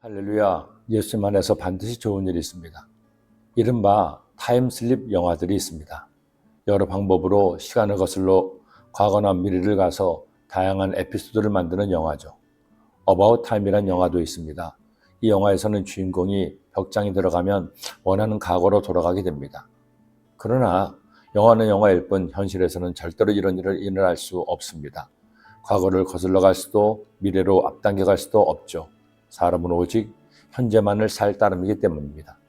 할렐루야. 예수님 안에서 반드시 좋은 일이 있습니다. 이른바 타임슬립 영화들이 있습니다. 여러 방법으로 시간을 거슬러 과거나 미래를 가서 다양한 에피소드를 만드는 영화죠. 어바웃 타임이라는 영화도 있습니다. 이 영화에서는 주인공이 벽장에 들어가면 원하는 과거로 돌아가게 됩니다. 그러나 영화는 영화일 뿐 현실에서는 절대로 이런 일을 일어날 수 없습니다. 과거를 거슬러 갈 수도 미래로 앞당겨 갈 수도 없죠. 사람은 오직 현재만을 살 따름이기 때문입니다.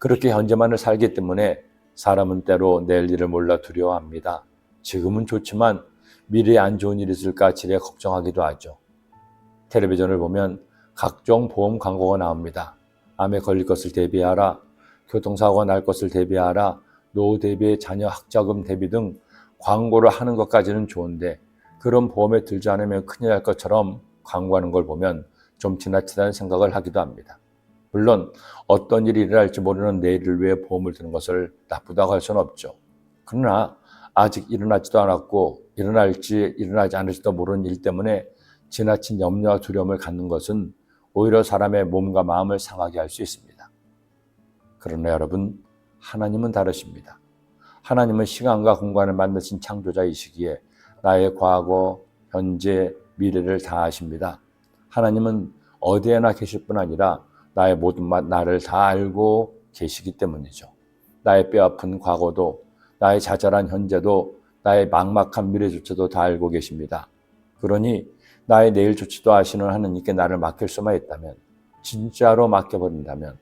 그렇게 현재만을 살기 때문에 사람은 때로 내일 일을 몰라 두려워합니다. 지금은 좋지만 미래에 안 좋은 일이 있을까 지레 걱정하기도 하죠. 텔레비전을 보면 각종 보험 광고가 나옵니다. 암에 걸릴 것을 대비하라, 교통사고가 날 것을 대비하라, 노후 대비, 자녀 학자금 대비 등 광고를 하는 것까지는 좋은데 그런 보험에 들지 않으면 큰일 날 것처럼 광고하는 걸 보면 좀 지나치다는 생각을 하기도 합니다. 물론 어떤 일이 일어날지 모르는 내일을 위해 보험을 드는 것을 나쁘다고 할 수는 없죠. 그러나 아직 일어나지도 않았고 일어날지 일어나지 않을지도 모르는 일 때문에 지나친 염려와 두려움을 갖는 것은 오히려 사람의 몸과 마음을 상하게 할 수 있습니다. 그러나 여러분, 하나님은 다르십니다. 하나님은 시간과 공간을 만드신 창조자이시기에 나의 과거, 현재, 미래를 다 아십니다. 하나님은 어디에나 계실 뿐 아니라 나의 모든 맛, 나를 다 알고 계시기 때문이죠. 나의 뼈아픈 과거도, 나의 자잘한 현재도, 나의 막막한 미래조차도 다 알고 계십니다. 그러니 나의 내일조차도 아시는 하나님께 나를 맡길 수만 있다면, 진짜로 맡겨버린다면,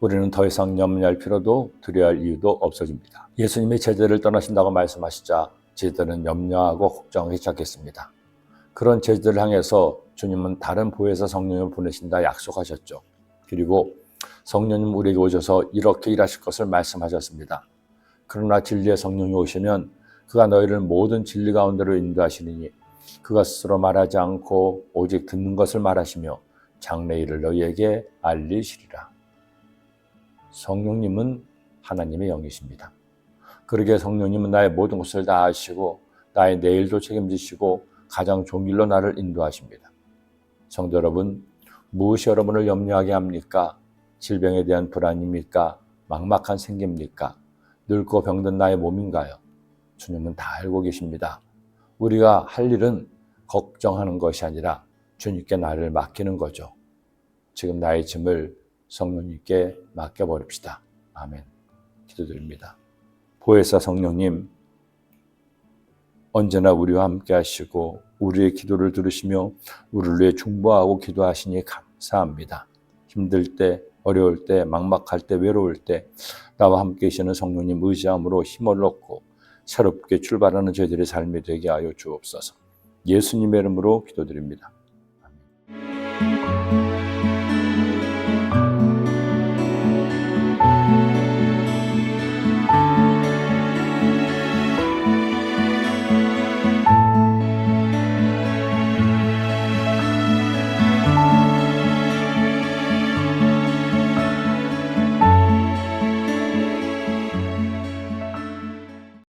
우리는 더 이상 염려할 필요도 두려워할 이유도 없어집니다. 예수님이 제자를 떠나신다고 말씀하시자 제자들은 염려하고 걱정하기 시작했습니다. 그런 제자들을 향해서 주님은 다른 보혜사 성령을 보내신다 약속하셨죠. 그리고 성령님 우리에게 오셔서 이렇게 일하실 것을 말씀하셨습니다. 그러나 진리의 성령이 오시면 그가 너희를 모든 진리 가운데로 인도하시리니 그가 스스로 말하지 않고 오직 듣는 것을 말하시며 장래 일을 너희에게 알리시리라. 성령님은 하나님의 영이십니다. 그러게 성령님은 나의 모든 것을 다 아시고 나의 내일도 책임지시고 가장 길로 나를 인도하십니다. 성도 여러분, 무엇이 여러분을 염려하게 합니까? 질병에 대한 불안입니까? 막막한 생깁니까? 늙고 병든 나의 몸인가요? 주님은 다 알고 계십니다. 우리가 할 일은 걱정하는 것이 아니라 주님께 나를 맡기는 거죠. 지금 나의 짐을 성령님께 맡겨버립시다. 아멘. 기도드립니다. 보혜사 성령님, 언제나 우리와 함께 하시고 우리의 기도를 들으시며 우리를 위해 중보하고 기도하시니 감사합니다. 힘들 때, 어려울 때, 막막할 때, 외로울 때 나와 함께 계시는 성령님 의지함으로 힘을 얻고 새롭게 출발하는 저희들의 삶이 되게 하여 주옵소서. 예수님의 이름으로 기도드립니다.